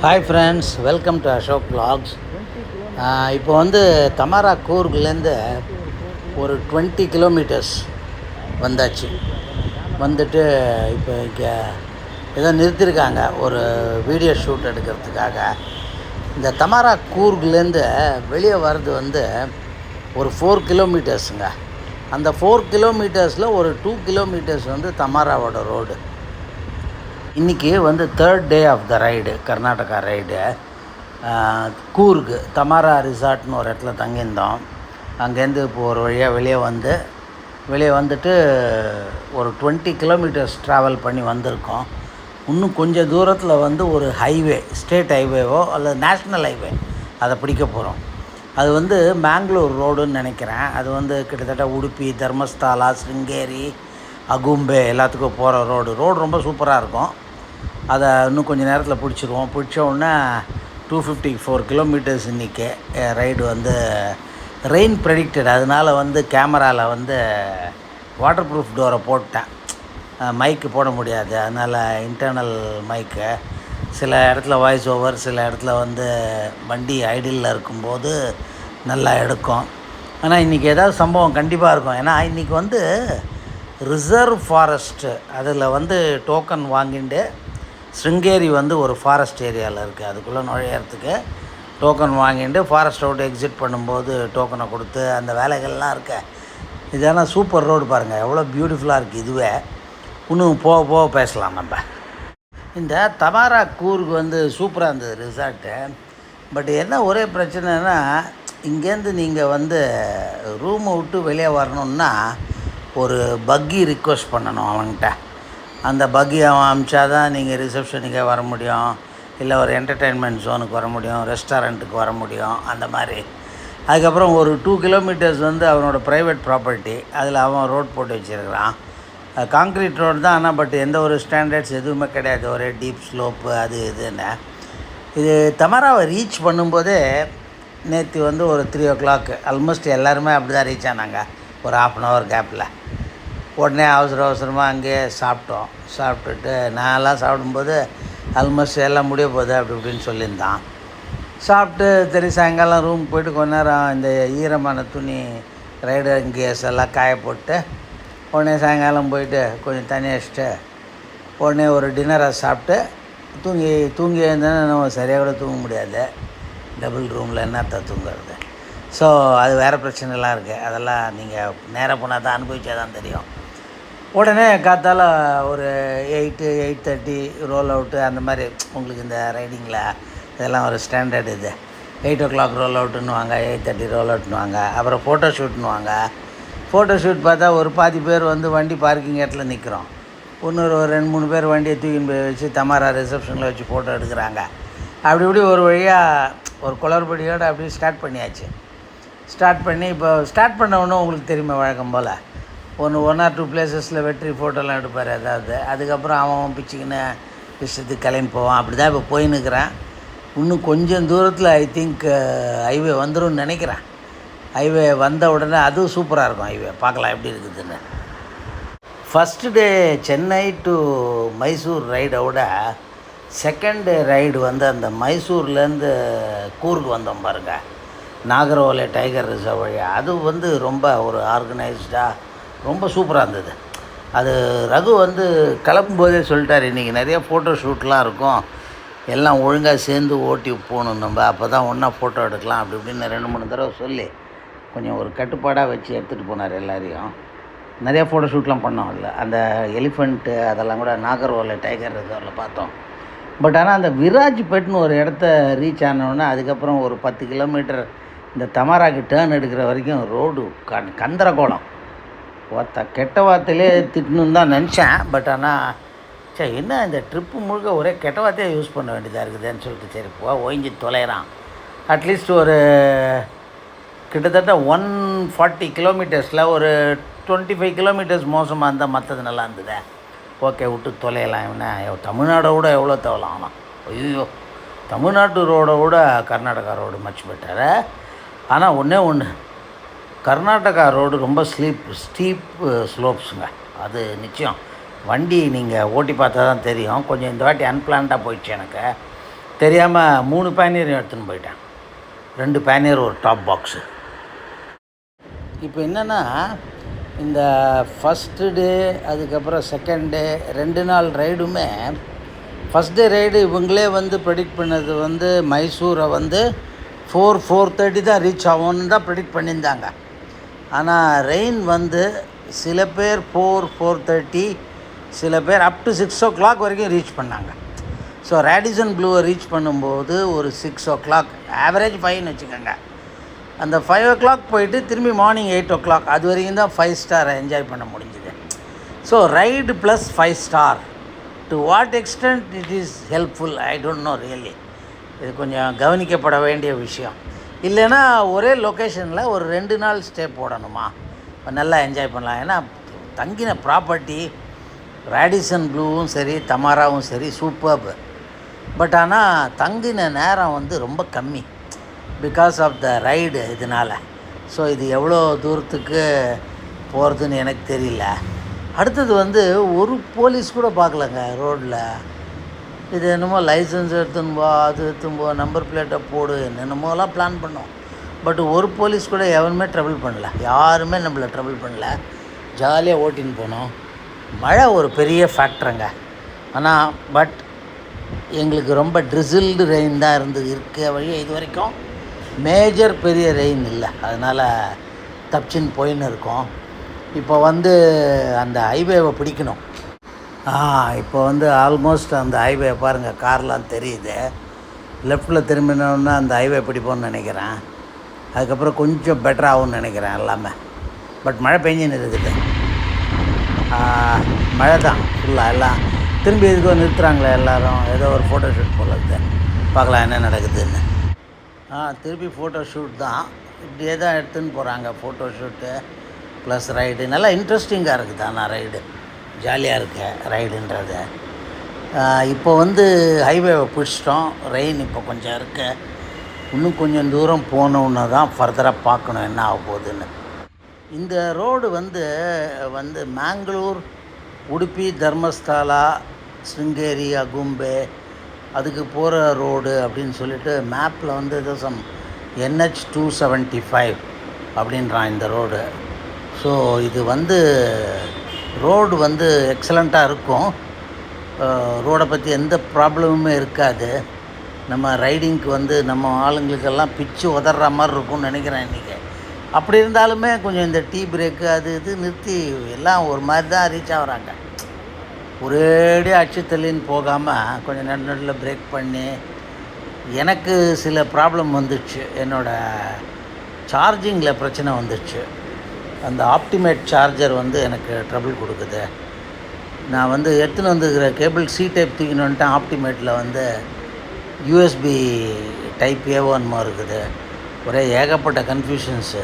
Hi friends welcome to Ashok vlogs. இப்போ வந்து தமாரா கூர்க்லேருந்து ஒரு டுவெண்ட்டி கிலோமீட்டர்ஸ் வந்தாச்சு. வந்துட்டு இப்போ இங்கே ஏதோ நிறுத்தியிருக்காங்க ஒரு வீடியோ ஷூட் எடுக்கிறதுக்காக. இந்த தமாரா கூர்க்லேருந்து வெளியே வர்றது வந்து ஒரு ஃபோர் கிலோமீட்டர்ஸுங்க அந்த ஃபோர் கிலோமீட்டர்ஸில் ஒரு டூ கிலோமீட்டர்ஸ் வந்து தமாராவோட ரோடு இன்றைக்கி வந்து third day of the ride Karnataka ride Coorg Tamara ரிசார்ட்னு ஒரு இடத்துல தங்கியிருந்தோம். அங்கேருந்து இப்போ ஒரு வழியாக வெளியே வந்து வெளியே வந்துட்டு ஒரு டுவெண்ட்டி கிலோமீட்டர்ஸ் ட்ராவல் பண்ணி வந்திருக்கோம். இன்னும் கொஞ்சம் தூரத்தில் வந்து ஒரு ஹைவே ஸ்டேட் ஹைவேவோ அல்லது நேஷ்னல் ஹைவே அதை பிடிக்க போகிறோம் அது வந்து மேங்களூர் ரோடுன்னு நினைக்கிறேன். அது வந்து கிட்டத்தட்ட உடுப்பி தர்மஸ்தாலா சிங்கேரி அகும்பே எல்லாத்துக்கும் போகிற ரோடு ரோடு ரொம்ப சூப்பராக இருக்கும். அதை இன்னும் கொஞ்சம் நேரத்தில் பிடிச்சிருவோம். பிடிச்ச உடனே டூ ஃபிஃப்டி ஃபோர் கிலோமீட்டர்ஸ் இன்றைக்கி ரைடு வந்து ரெயின் ப்ரெடிக்டட் அதனால் வந்து கேமராவில் வந்து வாட்டர் ப்ரூஃப் டோரை போட்டேன். மைக்கு போட முடியாது. அதனால் இன்டர்னல் மைக்கு சில இடத்துல வாய்ஸ் ஓவர் சில இடத்துல வந்து வண்டி ஐடியில் இருக்கும்போது நல்லா எடுக்கும். ஆனால் இன்றைக்கி ஏதாவது சம்பவம் கண்டிப்பாக இருக்கும். ஏன்னா இன்றைக்கி வந்து ரிசர்வ் ஃபாரஸ்ட்டு அதில் வந்து டோக்கன் வாங்கிட்டு ஸ்ருங்கேரி வந்து ஒரு ஃபாரஸ்ட் ஏரியாவில் இருக்குது அதுக்குள்ளே நுழையிறதுக்கு டோக்கன் வாங்கிட்டு ஃபாரஸ்ட் ரோடு எக்ஸிட் பண்ணும்போது டோக்கனை கொடுத்து அந்த வேலைகள்லாம் இருக்க. இதெல்லாம் சூப்பர் ரோடு பாருங்கள் எவ்வளோ பியூட்டிஃபுல்லாக இருக்குது இதுவே. இன்னும் போக போக பேசலாம் நம்ம. இந்த தமாரா கூருக்கு வந்து சூப்பராக இருந்தது ரிசார்ட்டு பட் என்ன ஒரே பிரச்சனைனா இங்கேருந்து நீங்கள் வந்து ரூமை விட்டு வெளியே வரணுன்னா ஒரு பக்கி ரிக்வெஸ்ட் பண்ணணும் அவன்கிட்ட அந்த பக்கியை அவன் அமிச்சா தான் நீங்கள் ரிசப்ஷனுக்கே வர முடியும். இல்லை ஒரு என்டர்டெயின்மெண்ட் ஜோனுக்கு வர முடியும் ரெஸ்டாரண்ட்டுக்கு வர முடியும் அந்த மாதிரி. அதுக்கப்புறம் ஒரு டூ கிலோமீட்டர்ஸ் வந்து அவனோட ப்ரைவேட் ப்ராப்பர்ட்டி அதில் அவன் ரோட் போட்டு வச்சுருக்கிறான். காங்க்ரீட் ரோடு தான் ஆனால் பட் எந்த ஒரு ஸ்டாண்டர்ட்ஸ் எதுவுமே கிடையாது. ஒரே டீப் ஸ்லோப்பு அது இதுன்னு. இது தமராவை ரீச் பண்ணும்போதே நேற்று வந்து ஒரு த்ரீ ஓ கிளாக் ஆல்மோஸ்ட் எல்லாருமே அப்படி தான் ரீச் ஆனாங்க. ஒரு ஆஃப் அன் ஹவர் கேப்பில் உடனே அவசர அவசரமாக அங்கேயே சாப்பிட்டோம். சாப்பிட்டுட்டு நான்லாம் சாப்பிடும்போது ஆல்மோஸ்ட் எல்லாம் முடிய போகுது அப்படி இப்படின்னு சொல்லியிருந்தான். சாப்பிட்டு சரி சாயங்காலம் ரூம் போயிட்டு கொஞ்ச நேரம் இந்த ஈரமான துணி ரைடர் கேஸ் எல்லாம் காய போட்டு உடனே சாயங்காலம் போயிட்டு கொஞ்சம் தண்ணி வச்சுட்டு உடனே ஒரு டின்னரை சாப்பிட்டு தூங்கி தூங்கி எழுந்தோன்னா நம்ம சரியாக கூட தூங்க முடியாது. டபுள் ரூமில் என்னத்த தூங்குறது? ஸோ அது வேறு பிரச்சனைலாம் இருக்குது அதெல்லாம் நீங்கள் நேராக போனால் தான் அனுபவிச்சா தான் தெரியும். உடனே காத்தால ஒரு eight eight thirty roll out அந்த மாதிரி உங்களுக்கு இந்த ரைடிங்கில் இதெல்லாம் ஒரு ஸ்டாண்டர்ட் இது. எயிட் ஓ கிளாக் ரோல் அவுட்டுன்னுவாங்க எயிட் தேர்ட்டி ரோல் அவுட்னுவாங்க அப்புறம் ஃபோட்டோ ஷூட்னுவாங்க ஃபோட்டோ ஷூட் பார்த்தா ஒரு பாதி பேர் வந்து வண்டி பார்க்கிங் இடத்துல நிற்கிறோம் இன்னொரு ஒரு ரெண்டு மூணு பேர் வண்டியை தூக்கின்னு போய் வச்சு தமாரா ரிசப்ஷனில் வச்சு ஃபோட்டோ எடுக்கிறாங்க. அப்படி இப்படி ஒரு வழியாக ஒரு குளறுபடியோடு அப்படியே ஸ்டார்ட் பண்ணியாச்சு. ஸ்டார்ட் பண்ணி இப்போ ஸ்டார்ட் பண்ண உங்களுக்கு தெரியுமா வழக்கம் போல். ஒன்று ஒன் ஆர் டூ பிளேசஸில் வெற்றி ஃபோட்டோலாம் எடுப்பார் ஏதாவது அதுக்கப்புறம் அவன் பிச்சுக்கின்னு இஷ்டத்துக்கு கிளம்பி போவான். அப்படி தான் இப்போ போயின்னுக்கிறான் இன்னும் கொஞ்சம் தூரத்தில் ஐ திங்க் ஹைவே வந்துரும்னு நினைக்கிறேன். ஹைவே வந்த உடனே அதுவும் சூப்பராக இருக்கும் ஹைவே பார்க்கலாம் எப்படி இருக்குதுன்னு. First day Chennai to Mysore ரைடை விட செகண்ட் டே ரைடு வந்து அந்த மைசூர்லேருந்து கூர்க்கு வந்தோம் பாருங்கள் நாகர்கோவில் டைகர் ரிசர்வ் வழியா. அது வந்து ரொம்ப ஒரு ஆர்கனைஸ்டாக ரொம்ப சூப்பராக இருந்தது. அது ரகு வந்து கிளம்பும்போதே சொல்லிட்டார் இன்றைக்கி நிறைய ஃபோட்டோ ஷூட்லாம் இருக்கும். எல்லாம் ஒழுங்காக சேர்ந்து ஓட்டி போகணும் நம்ம. அப்போ தான் ஒன்றா ஃபோட்டோ எடுக்கலாம். அப்படி இப்படின்னு ரெண்டு மூணு தடவை சொல்லி கொஞ்சம் ஒரு கட்டுப்பாடாக வச்சு எடுத்துகிட்டு போனார் எல்லாரையும். நிறைய ஃபோட்டோ ஷூட்லாம் பண்ணோம் இல்லை அந்த எலிஃபெண்ட்டு அதெல்லாம் கூட நாகர்கோவில் டைகர் ரிசர்வில் பார்த்தோம். பட் ஆனால் அந்த விராஜ்பேட்னு ஒரு இடத்த ரீச் ஆனோடனே அதுக்கப்புறம் ஒரு பத்து கிலோமீட்டர் இந்த தமாராக்கு டேர்ன் எடுக்கிற வரைக்கும் ரோடு கண் கந்தரகோலம் ஒருத்த கெட்ட வார்த்தையிலே திட்டணுன்னு தான் நினச்சேன். பட் ஆனால் சரி என்ன இந்த ட்ரிப்பு முழுக்க ஒரே கெட்ட வார்த்தையை யூஸ் பண்ண வேண்டியதாக இருக்குதுன்னு சொல்லிட்டு சரி போ ஓய்ஞ்சி தொலைகிறான் அட்லீஸ்ட் ஒரு கிட்டத்தட்ட ஒன் ஃபார்ட்டி கிலோமீட்டர்ஸில் ஒரு டுவெண்ட்டி ஃபைவ் கிலோமீட்டர்ஸ் மோசமாக இருந்தால் மற்றது நல்லா இருந்தது. ஓகே விட்டு தொலையலாம் இவனை. தமிழ்நாடை விட எவ்வளோ தேவலாம் ஆனால் ஐயோ தமிழ்நாட்டு ரோடை விட கர்நாடகா ரோடு மச் பெட்டர் ஆனால் ஒன்றே ஒன்று கர்நாடகா ரோடு ரொம்ப ஸ்லீப் ஸ்டீப் ஸ்லோப்ஸுங்க. அது நிச்சயம். வண்டி நீங்கள் ஓட்டி பார்த்தா தான் தெரியும். கொஞ்சம் இந்த வாட்டி அன்பிளான்டாக போயிடுச்சு எனக்கு. தெரியாமல் மூணு பேனியர் எடுத்துன்னு போயிட்டேன். ரெண்டு பேனியர் ஒரு டாப் பாக்ஸு. இப்போ என்னென்னா இந்த ஃபஸ்ட்டு டே அதுக்கப்புறம் செகண்ட் டே ரெண்டு நாள் ரைடுமே ஃபஸ்ட் டே ரைடு இவங்களே வந்து ப்ரெடிக்ட் பண்ணது வந்து மைசூரை வந்து ஃபோர் ஃபோர் தேர்ட்டி தான் ரீச் ஆகும்னு தான் ப்ரெடிக்ட் பண்ணியிருந்தாங்க. ஆனால் ரெயின் வந்து சில பேர் ஃபோர் ஃபோர் தேர்ட்டி சில பேர் up to six o'clock வரைக்கும் ரீச் பண்ணாங்க. ஸோ ரேடிசன் ப்ளூவை ரீச் பண்ணும்போது ஒரு சிக்ஸ் ஓ கிளாக் ஆவரேஜ் ஃபைவ்னு வச்சுக்கோங்க. அந்த ஃபைவ் ஓ கிளாக் போயிட்டு திரும்பி மார்னிங் எயிட் ஓ கிளாக் அது வரைக்கும் தான் ஃபைவ் ஸ்டாரை என்ஜாய் பண்ண முடிஞ்சுது. So ride plus five star to what extent it is helpful I don't know really இது கொஞ்சம் கவனிக்கப்பட வேண்டிய விஷயம். இல்லைன்னா ஒரே லொக்கேஷனில் ஒரு ரெண்டு நாள் ஸ்டே போடணுமா? நல்லா என்ஜாய் பண்ணலாம். ஏன்னா தங்கின ப்ராப்பர்ட்டி ரேடிசன் ப்ளூவும் சரி தமாராவும் சரி சூப்பர்பு பட் ஆனால் தங்கின நேரம் வந்து ரொம்ப கம்மி. பிகாஸ் ஆஃப் த ரைடு இதனால். ஸோ இது எவ்வளோ தூரத்துக்கு போகிறதுன்னு எனக்கு தெரியல. அடுத்தது வந்து ஒரு போலீஸ் கூட பார்க்கலங்க ரோட்டில் இது என்னமோ லைசன்ஸ் எடுத்துன்னு போ அது எடுத்துன்னு போ நம்பர் பிளேட்டை போடு என்னென்னமோலாம் பிளான் பண்ணோம். பட் ஒரு போலீஸ் கூட எவனுமே ட்ரபிள் பண்ணல. யாருமே நம்மளை ட்ரபிள் பண்ணல. ஜாலியாக ஓட்டின்னு போனோம். மழை ஒரு பெரிய ஃபேக்டருங்க ஆனால் பட் எங்களுக்கு ரொம்ப ட்ரிசில்டு ரெயின் தான் இருந்தது இருக்க வழியே இது வரைக்கும். மேஜர் பெரிய ரெயின் இல்லை. அதனால் தப்பிச்சின்னு போயின்னு இருக்கோம். இப்போ வந்து அந்த ஹைவேவை பிடிக்கணும். இப்போ வந்து ஆல்மோஸ்ட் அந்த ஹைவே பாருங்கள் கார்லாம் தெரியுது. லெஃப்டில் திரும்பினோன்னா அந்த ஹைவே பிடிப்போம்னு நினைக்கிறேன். அதுக்கப்புறம் கொஞ்சம் பெட்டர் ஆகும்னு நினைக்கிறேன் எல்லாமே. பட் மழை பெஞ்சுன்னு இருக்குது மழை தான் ஃபுல்லாக எல்லாம். திரும்பி இதுக்கோ நிறுத்துகிறாங்களே எல்லோரும். ஏதோ ஒரு ஃபோட்டோ ஷூட் போல பார்க்கலாம் என்ன நடக்குதுன்னு. ஆ திருப்பி ஃபோட்டோ ஷூட் தான். இப்படியே தான் எடுத்துன்னு போகிறாங்க ஃபோட்டோ ஷூட்டு ப்ளஸ் ரைடு நல்லா இன்ட்ரெஸ்டிங்காக இருக்குது ஆனால் ரைடு ஜாலியாக இருக்கு ரைடுன்றது. இப்போ வந்து ஹைவேவை பிடிச்சிட்டோம் ரெயின் இப்போ கொஞ்சம் இருக்க. இன்னும் கொஞ்சம் தூரம் போனோன்னு தான் ஃபர்தராக பார்க்கணும் என்ன ஆக போகுதுன்னு. இந்த ரோடு வந்து வந்து மேங்களூர் உடுப்பி தர்மஸ்தாலா சிருங்கேரி அகும்பே அதுக்கு போகிற ரோடு அப்படின்னு சொல்லிட்டு மேப்பில் வந்து ஏதோ some NH two seventy five அப்படின்றான் இந்த ரோடு. ஸோ இது வந்து ரோடு வந்து எக்ஸலண்ட்டாக இருக்கும். ரோடை பற்றி எந்த ப்ராப்ளமுமே இருக்காது. நம்ம ரைடிங்க்கு வந்து நம்ம ஆளுங்களுக்கெல்லாம் பிச்சு உதற மாதிரி இருக்கும்னு நினைக்கிறேன் இன்றைக்கி அப்படி இருந்தாலுமே கொஞ்சம் இந்த டீ பிரேக்கு அது இது நிறுத்தி எல்லாம் ஒரு மாதிரி தான் ரீச் ஆகுறாங்க. ஒரேடியாக அச்சுத்தள்ளின்னு போகாமல் கொஞ்சம் நடு நடுவில் பிரேக் பண்ணி எனக்கு சில ப்ராப்ளம் வந்துச்சு. என்னோடய சார்ஜிங்கில் பிரச்சனை வந்துச்சு. அந்த ஆப்டிமேட் சார்ஜர் வந்து எனக்கு ட்ரபிள் கொடுக்குது. நான் வந்து எடுத்துன்னு வந்துருக்கிற கேபிள் சி டைப் தூக்கின்னு வந்துட்டேன். ஆப்டிமேட்டில் வந்து யூஎஸ்பி டைப் ஏவோன்மா இருக்குது. ஒரே ஏகப்பட்ட கன்ஃபியூஷன்ஸு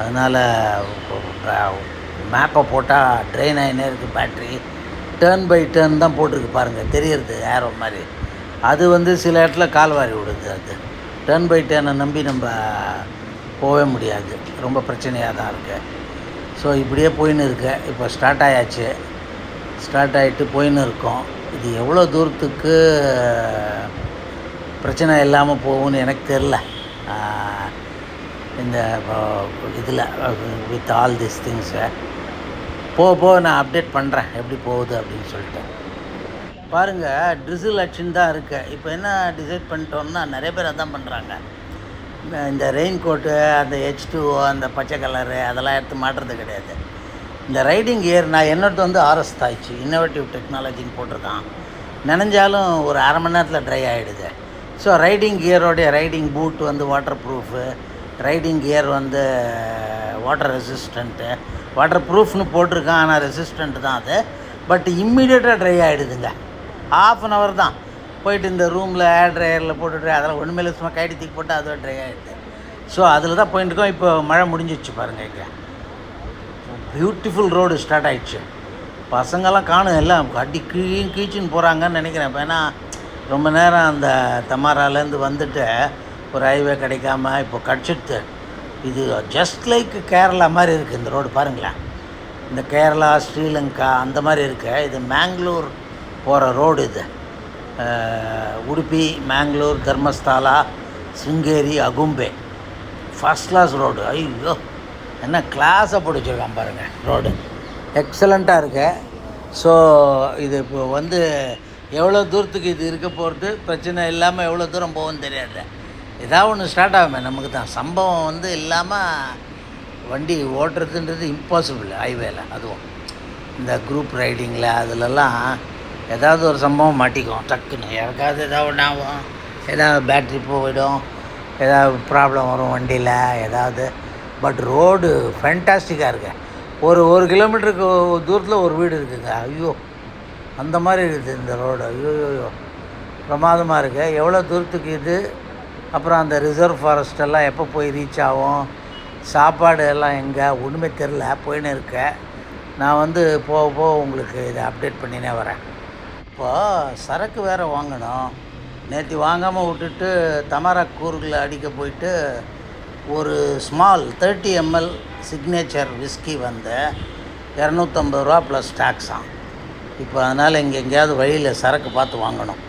அதனால் மேப்பை போட்டால் ட்ரெயின் ஆகினே இருக்குது பேட்ரி டேர்ன் பை டேர்ன் தான் போட்டிருக்கு பாருங்கள் தெரியறது ஏரோ மாதிரி. அது வந்து சில இடத்துல கால்வாரி விடுது அது. டேர்ன் பை டேர்னை நம்பி நம்ம போகவே முடியாது. ரொம்ப பிரச்சனையாக தான் இருக்குது ஸோ இப்படியே போயின்னு இருக்கேன் இப்போ ஸ்டார்ட் ஆயாச்சு. ஸ்டார்ட் ஆகிட்டு போயின்னு இருக்கோம். இது எவ்வளோ தூரத்துக்கு பிரச்சனை இல்லாமல் போகும்னு எனக்கு தெரில இந்த இதில் வித் ஆல் திஸ் திங்ஸை போக போக நான் அப்டேட் பண்ணுறேன் எப்படி போகுது அப்படின்னு சொல்லிட்டு. பாருங்கள் ட்ரிசில் அக்ஷன் தான் இருக்கு. இப்போ என்ன டிசைட் பண்ணிட்டோம்னா நிறைய பேர் அதான் பண்ணுறாங்க இந்த ரெயின் கோட்டு அந்த ஹெச் டூஓ அந்த பச்சை கலரு அதெல்லாம் எடுத்து மாட்டுறது கிடையாது. இந்த ரைடிங் கியர் நான் என்னோட வந்து ஆர்எஸ் தாய்ச்சி இன்னோவேட்டிவ் டெக்னாலஜின்னு போட்டிருக்கான். நினைஞ்சாலும் ஒரு அரை மணி நேரத்தில் ட்ரை ஆகிடுது ஸோ ரைடிங் கியரோடைய ரைடிங் பூட் வந்து வாட்டர் ப்ரூஃபு ரைடிங் கியர் வந்து வாட்டர் ரெசிஸ்டண்ட்டு வாட்டர் ப்ரூஃப்னு போட்டிருக்கான் ஆனால் ரெசிஸ்டண்ட் தான் அது. பட் இம்மிடியேட்டாக ட்ரை ஆகிடுதுங்க ஆஃப் அன் ஹவர் தான். போயிட்டு இந்த ரூமில் ஏர் ட்ரையரில் போட்டுட்டு அதெல்லாம் ஒன்றுமே இல்லை சும்மா கைடி தூக்கி போட்டு அதுவே ட்ரை ஆகிடுது ஸோ அதில் தான் போயிட்டு இருக்கோம். இப்போ மழை முடிஞ்சிச்சு பாருங்கள் இங்கே. பியூட்டிஃபுல் ரோடு ஸ்டார்ட் ஆகிடுச்சு பசங்கெல்லாம் காணும் எல்லாம் அடி கீழ் கீச்சுன்னு போகிறாங்கன்னு நினைக்கிறேன். இப்போ ஏன்னா ரொம்ப நேரம் அந்த தமாராலேருந்து வந்துட்டு ஒரு ஹைவே கிடைக்காம இப்போ கிடச்சிடுது. இது ஜஸ்ட் லைக் கேரளா மாதிரி இருக்குது இந்த ரோடு பாருங்களேன். இந்த கேரளா ஸ்ரீலங்கா அந்த மாதிரி இருக்குது இது மேங்களூர் போகிற ரோடு இது. Udupi Mangalore Dharmasthala Sringeri Agumbe. First class road ஐயோ என்ன கிளாஸை பிடிச்சிருக்கான் பாருங்கள் ரோடு எக்ஸலண்ட்டாக இருக்கு. ஸோ இது இப்போ வந்து எவ்வளோ தூரத்துக்கு இது இருக்க போகிறது பிரச்சனை இல்லாமல் எவ்வளோ தூரம் போகும்னு தெரியாது ஏதாவது ஒன்று ஸ்டார்ட் ஆகுமே நமக்கு தான். சம்பவம் வந்து இல்லாமல் வண்டி ஓட்டுறதுன்றது இம்பாசிபிள் ஹைவேல அதுவும். இந்த குரூப் ரைடிங்கில் அதிலெல்லாம் ஏதாவது ஒரு சம்பவம் மாட்டிக்கும் டக்குன்னு. யாருக்காவது ஏதாவது ஒன்று ஆகும். ஏதாவது பேட்ரி போயிடும் ஏதாவது ப்ராப்ளம் வரும் வண்டியில் ஏதாவது. பட் ரோடு ஃபேண்டாஸ்டிக்காக இருக்கு. ஒரு ஒரு கிலோமீட்டருக்கு தூரத்தில் ஒரு வீடு இருக்குங்க. ஐயோ அந்த மாதிரி இருக்குது இந்த ரோடு ஐயோ ஐயோ பிரமாதமாக இருக்குது எவ்வளோ தூரத்துக்கு இது? அப்புறம் அந்த ரிசர்வ் ஃபாரஸ்டெல்லாம் எப்போ போய் ரீச் ஆகும்? சாப்பாடு எல்லாம் எங்கே? ஒன்றுமே தெரில போயின்னு இருக்க நான் வந்து போக போக உங்களுக்கு இதை அப்டேட் பண்ணினே வரேன். இப்போ சரக்கு வேறு வாங்கணும். நேற்று வாங்காமல் விட்டுட்டு தமாரா கூறுகளை அடிக்க போயிட்டு ஒரு small thirty ML signature whisky வந்து இரநூத்தம்பது ரூபா ப்ளஸ் டேக்ஸாம் இப்போ அதனால் இங்கே எங்கேயாவது வழியில் சரக்கு பார்த்து வாங்கணும்.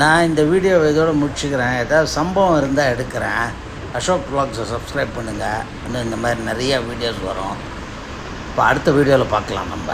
நான் இந்த வீடியோவை இதோட முடிச்சுக்கிறேன். ஏதாவது சம்பவம் இருந்தால் எடுக்கிறேன். அசோக் ப்ளாக்ஸை சப்ஸ்கிரைப் பண்ணுங்கள் இன்னும் இந்த மாதிரி நிறையா வீடியோஸ் வரும். இப்போ அடுத்த வீடியோவில் பார்க்கலாம் நம்ம.